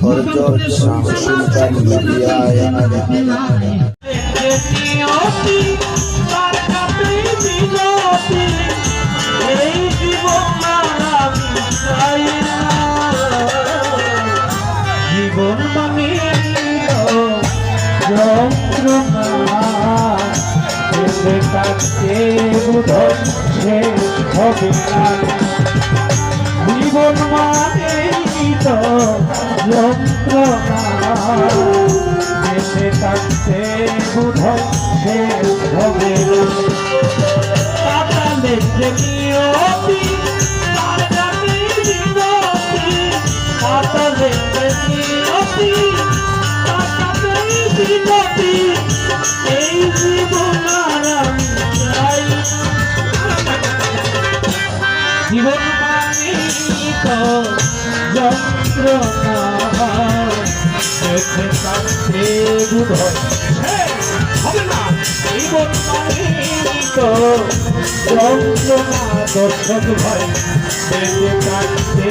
হরজত শামসুলতান বিয়ায় জীবন মানে জীবন মানে তো যন্ত্রণা এসে কাটতে বোধ শেষ হবে না পাতালে যে নিয়তি যন্ত্রণা দেখে কাছে বুধ যন্ত্রণা দর্শক ভয় দেখে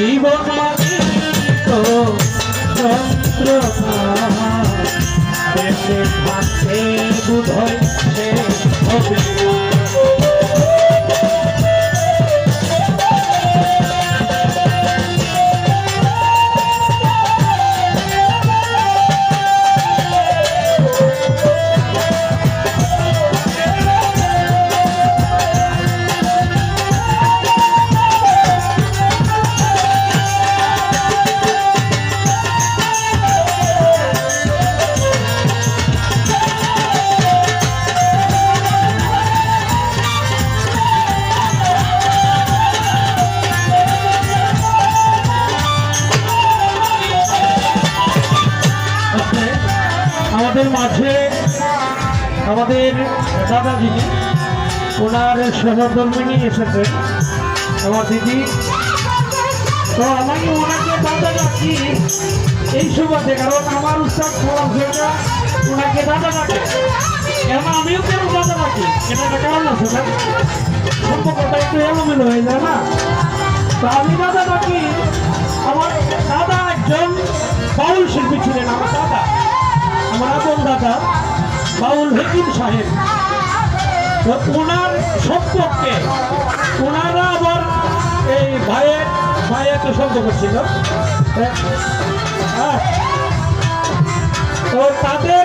জীবন মানে তো যন্ত্রণা দেশে থাকতে বুধয় সে হবে আমাদের মাঝে আমাদের দাদা দিদি ওনার সহধর্মিনী এসেছে, আমার দিদি। তো আমি ওনাকে দাদা ডাকি এই সুবাদে, কারণ আমার উৎসব পড়াশোনা ওনাকে দাদা ডাকে কেন আমিও কেন দাদা ডাকি এটা একটা কারণ আছে সম্পর্কটা একটু এলোমেলো হয়ে যায় না? তো আমি দাদা দাদা বাউল হেকিম সাহেব। তো ওনার সম্পর্কে ওনারা আবার এই ভাইয়ের ভাইয়াকে সম্পর্ক ছিল হ্যাঁ তো তাদের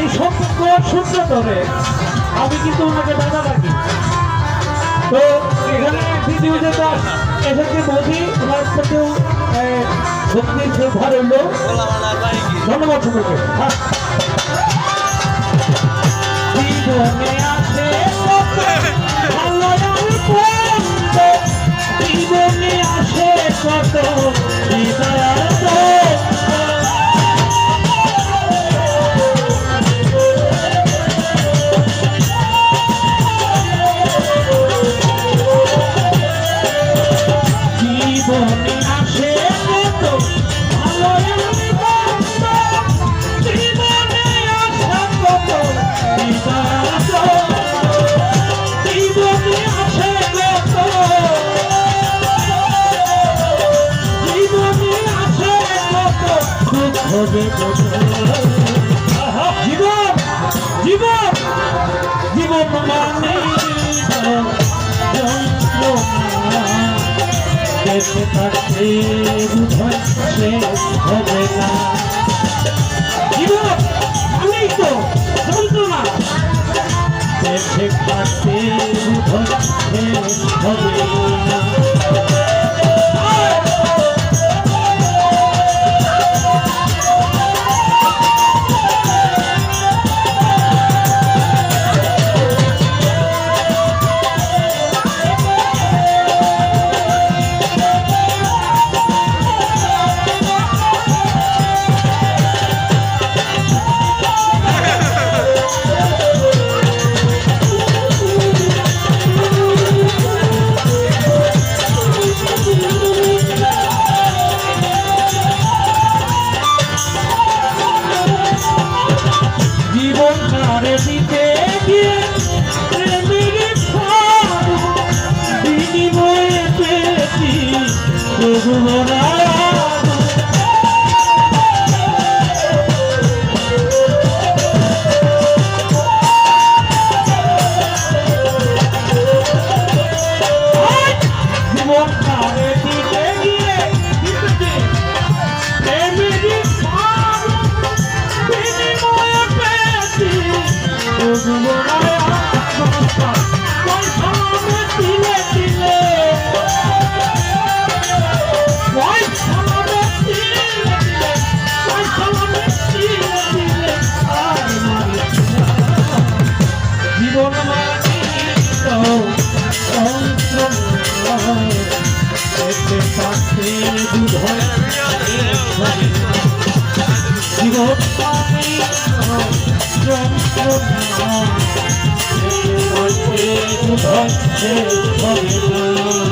এই সম্পর্ক সূত্র ধরে। আমি কিন্তু ওনাকে দাদা ডাকি। তো এখানে ভিডিওতে তো এসেছে বৌদি ওনার প্রতিও ভক্তির শ্রদ্ধা রইল ধন্যবাদ হবে জীবন জীবন জীবন মানে দেখে থাকতে বুঝায় শেষ হবে না। জীবন আমি তো যন্ত্রণা দেখে থাকতে বুঝায় শেষ Zulona ভয়